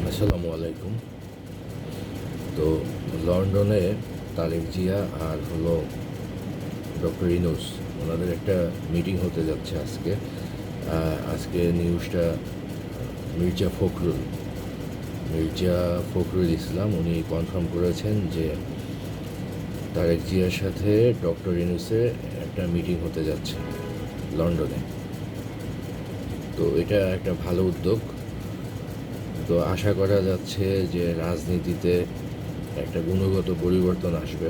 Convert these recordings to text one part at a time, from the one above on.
আসসালামু আলাইকুম। তো লন্ডনে তারেক জিয়া আর হলো ডক্টর ইনুস, ওনাদের একটা মিটিং হতে যাচ্ছে আজকে। আজকে নিউজটা মির্জা ফখরুল মির্জা ফখরুল ইসলাম উনি কনফার্ম করেছেন যে তারেক জিয়ার সাথে ডক্টর ইনুসের একটা মিটিং হতে যাচ্ছে লন্ডনে। তো এটা একটা ভালো উদ্যোগ। তো আশা করা যাচ্ছে যে রাজনীতিতে একটা গুণগত পরিবর্তন আসবে।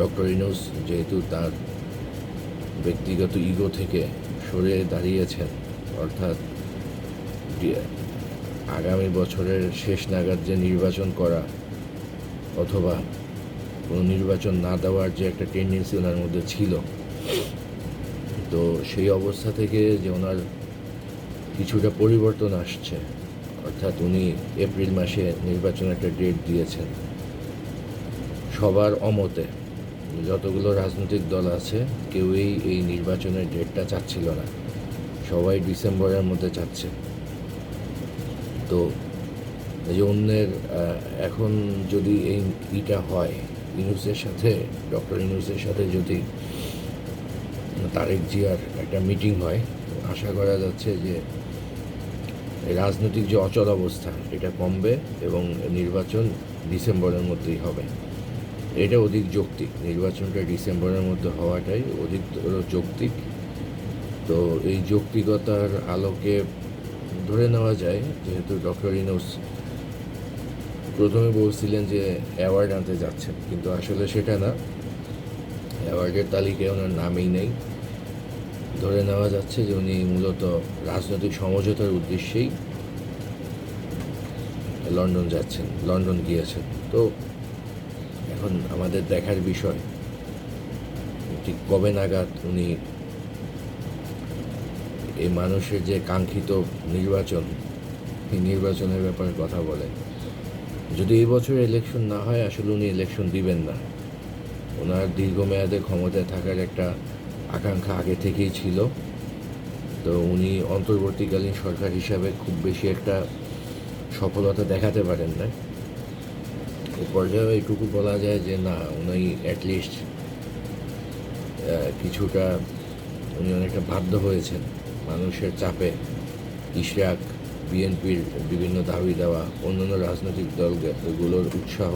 ডক্টর ইনুস যেহেতু তার ব্যক্তিগত ইগো থেকে সরে দাঁড়িয়েছেন, অর্থাৎ আগামী বছরের শেষ নাগাদ যে নির্বাচন করা অথবা কোনো নির্বাচন না দেওয়ার যে একটা টেন্ডেন্সি ওনার মধ্যে ছিল, তো সেই অবস্থা থেকে যে ওনার কিছুটা পরিবর্তন আসছে। অর্থাৎ উনি এপ্রিল মাসে নির্বাচনের একটা ডেট দিয়েছেন। সবার অমতে যতগুলো রাজনৈতিক দল আছে, কেউই এই নির্বাচনের ডেটটা চাচ্ছিল না। সবাই ডিসেম্বরের মধ্যে চাচ্ছে। তো এই যে অন্যের এখন যদি এই ইটা হয়, ইউনুসের সাথে, ডক্টর ইউনুসের সাথে যদি তারেক জিয়ার একটা মিটিং হয় আশা করা যাচ্ছে যে রাজনৈতিক যে অচল অবস্থা, এটা কমবে এবং নির্বাচন ডিসেম্বরের মধ্যেই হবে। এটা অধিক যৌক্তিক। নির্বাচনটা ডিসেম্বরের মধ্যে হওয়াটাই অধিকতর যৌক্তিক। তো এই যৌক্তিকতার আলোকে ধরে নেওয়া যায়, যেহেতু ডক্টর ইনোস প্রথমে বলছিলেন যে অ্যাওয়ার্ড আনতে যাচ্ছেন, কিন্তু আসলে সেটা না। অ্যাওয়ার্ডের তালিকায় ওনার নামই নেই। ধরে নেওয়া যাচ্ছে যে উনি মূলত রাজনৈতিক সমঝোতার উদ্দেশ্যেই লন্ডন যাচ্ছেন, লন্ডন গিয়েছেন। তো এখন আমাদের দেখার বিষয়, ঠিক কবে নাগাদ উনি এই মানুষের যে কাঙ্ক্ষিত নির্বাচন, এই নির্বাচনের ব্যাপারে কথা বলেন। যদি এই বছর ইলেকশন না হয়, আসলে উনি ইলেকশন দিবেন না। ওনার দীর্ঘমেয়াদে ক্ষমতায় থাকার একটা আকাঙ্ক্ষা আগে থেকেই ছিল। তো উনি অন্তর্বর্তীকালীন সরকার হিসাবে খুব বেশি একটা সফলতা দেখাতে পারেন না এই পর্যায়ে এইটুকু বলা যায় যে, না উনি অ্যাটলিস্ট কিছুটা, উনি অনেকটা বাধ্য হয়েছেন। মানুষের চাপে ইশরাক, বিএনপির বিভিন্ন দাবি দেওয়া, অন্যান্য রাজনৈতিক দলগুলোর উৎসাহ,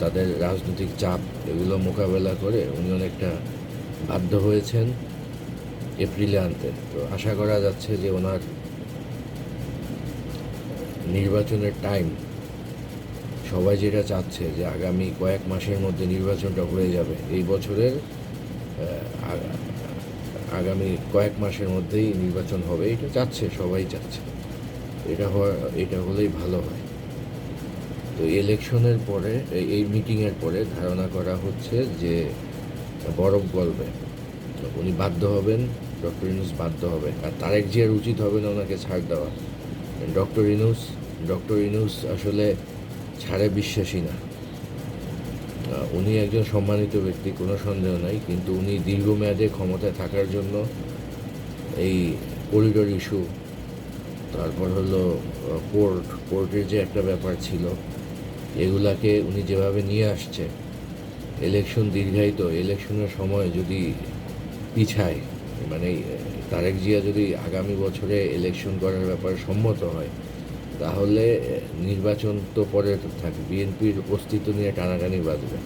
তাদের রাজনৈতিক চাপ, এগুলো মোকাবেলা করে উনি অনেকটা বাধ্য হয়েছেন এপ্রিলে আনতে। তো আশা করা যাচ্ছে যে ওনার নির্বাচনের টাইম সবাই যেটা চাচ্ছে যে আগামী কয়েক মাসের মধ্যে নির্বাচনটা হয়ে যাবে, এই বছরের আগামী কয়েক মাসের মধ্যেই নির্বাচন হবে, এটা চাচ্ছে, সবাই চাচ্ছে। এটা হওয়া, এটা হলেই ভালো হয়। তো ইলেকশনের পরে, এই- এই মিটিংয়ের পরে ধারণা করা হচ্ছে যে বরফ গলবে উনি বাধ্য হবেন, ডক্টর ইনুস বাধ্য হবেন, আর তারেক জিয়ার উচিত হবে না ওনাকে ছাড় দেওয়া। ডক্টর ইনুস ডক্টর ইনুস আসলে ছাড়ে বিশ্বাসী না। উনি একজন সম্মানিত ব্যক্তি, কোনো সন্দেহ নাই, কিন্তু উনি দীর্ঘমেয়াদে ক্ষমতায় থাকার জন্য এই করিডোর ইস্যু তারপর হলো কোর্ট কোর্টের যে একটা ব্যাপার ছিল, এগুলাকে উনি যেভাবে নিয়ে আসছে ইলেকশন দীর্ঘায়িত, ইলেকশনের সময় যদি পিছায় মানে তারেক জিয়া যদি আগামী বছরে ইলেকশন করার ব্যাপারে সম্মত হয়, তাহলে নির্বাচন তো পরে থাকে, বিএনপির অস্তিত্ব নিয়ে টানাটানি বাজবে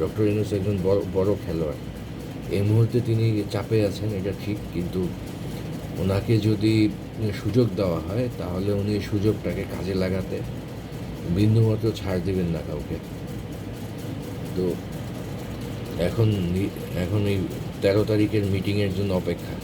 ডক্টর ইউনুস একজন বড় বড় খেলোয়াড়। এই মুহূর্তে তিনি চাপে আছেন, এটা ঠিক, কিন্তু ওনাকে যদি সুযোগ দেওয়া হয়, তাহলে উনি সুযোগটাকে কাজে লাগাতে বিন্দুমাত্র ছাড় দেবেন না কাউকে। তো এখন এখন এই তেরো তারিখের মিটিংয়ের জন্য অপেক্ষা।